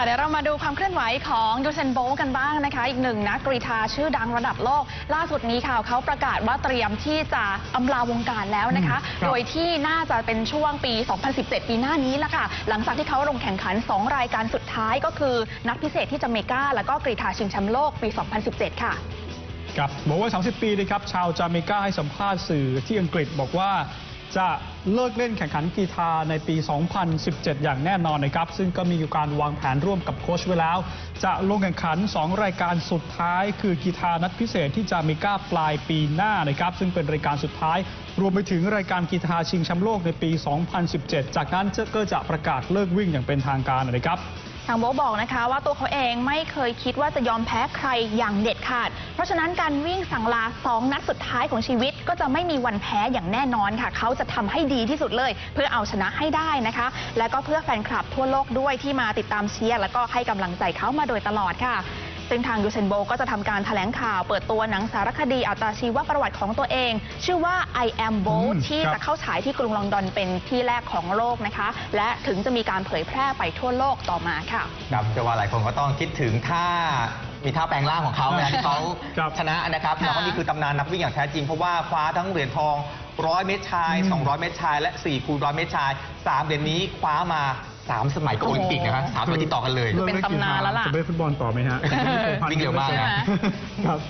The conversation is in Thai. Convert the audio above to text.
ค่ะเดี๋ยวเรามาดูความเคลื่อนไหวของยูเซนโบลต์กันบ้างนะคะ อีกหนึ่งนักกรีฑาชื่อดังระดับโลก ล่าสุดนี้ค่ะเขาประกาศว่าเตรียมที่จะอำลาวงการแล้วนะคะอืมครับโดยที่น่าจะเป็นช่วงปี 2017 ปีหน้านี้ละค่ะ หลังจากที่เขาลงแข่งขัน 2 รายการสุดท้ายก็คือนัดพิเศษที่จาเมกา แล้วก็กรีฑาชิงแชมป์โลกปี 2017 ค่ะครับบอกว่า 30 ปีนะครับ ชาวจาเมกาให้สัมภาษณ์สื่อที่อังกฤษบอกว่า จะเลิกเล่นแข่งขันกีฬาในปี 2017 อย่างแน่นอนนะครับ ซึ่งก็มีการวางแผนร่วมกับโค้ชไว้แล้ว จะลงแข่งขัน 2 รายการสุดท้าย คือกีฬานัดพิเศษที่จาเมกาปลายปีหน้านะครับ ซึ่งเป็นรายการสุดท้าย รวมไปถึงรายการกีฬาชิงแชมป์โลกในปี 2017 จากนั้นก็จะประกาศเลิกวิ่งอย่างเป็นทางการนะครับทางโบบอกนะคะว่าตัวเขาเองไม่เคยคิดว่าจะยอมแพ้ใครอย่างเด็ดขาดเพราะฉะนั้นการวิ่งสั่งลา 2 นัดสุดท้ายของชีวิต ก็จะไม่มีวันแพ้อย่างแน่นอนค่ะ เขาจะทำให้ดีที่สุดเลย เพื่อเอาชนะให้ได้นะคะ และก็เพื่อแฟนคลับทั่วโลกด้วยที่มาติดตามเชียร์แล้วก็ให้กำลังใจเขามาโดยตลอดค่ะ ซึ่งทางยูเซนโบก็จะทำการแถลงข่าวเปิดตัวหนังสารคดีอัตราชีวประวัติของตัวเอง ชื่อว่า I am Bolt อืมที่ครับจะเข้าฉายที่กรุงลอนดอนเป็นที่แรกของโลกนะคะ และถึงจะมีการเผยแพร่ไปทั่วโลกต่อมาค่ะครับเชื่อว่าหลายคนก็ต้องคิดถึงท่ามีท่าแปลงร่างของเขาเวลาที่เขาครับชนะนะครับค่ะแล้วก็นี่คือตำนานนักวิ่งอย่างแท้จริง เพราะว่าคว้าทั้งเหรียญทอง 100 เมตรชายอืม200 เมตรชาย และ 4 คูณ 100 เมตรชาย 3 เหรียญนี้คว้ามา 3สมัยกับโอลิมปิกนะครับสามสมัยติดต่อกันเลย เป็นตำนานแล้วล่ะ จะไปเล่นฟุตบอลต่อไหมฮะ วิ่งเร็วมากนะ ครับ